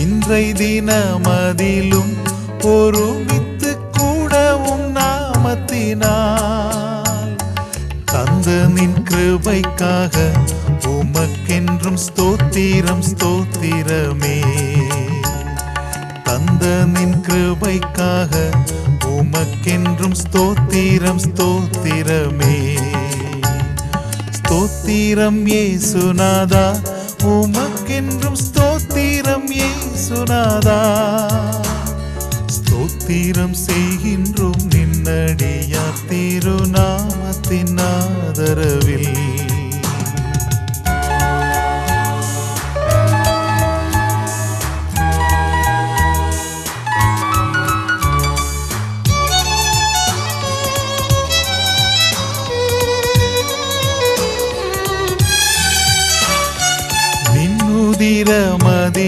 இன்றை தினமதிலும் ஒருமித்து கூடவும் நாமத்தினால். தந்த நின் கிருபைக்காக உமக்கென்றும் ஸ்தோத்திரம் ஸ்தோத்திரமே. தந்த நின் கிருபைக்காக உமக்கென்றும் ஸ்தோத்திரம் ஸ்தோத்திரமே. ஸ்தோத்திரம் ஏசுநாதா உமக்கென்றும் ஸ்தோத்திரம். இயேசுநாதா ஸ்தோத்திரம் செய்கின்றோம் நின்னடியா திருநாமத்தின் ஆதரவில். நின்னுதிரமதி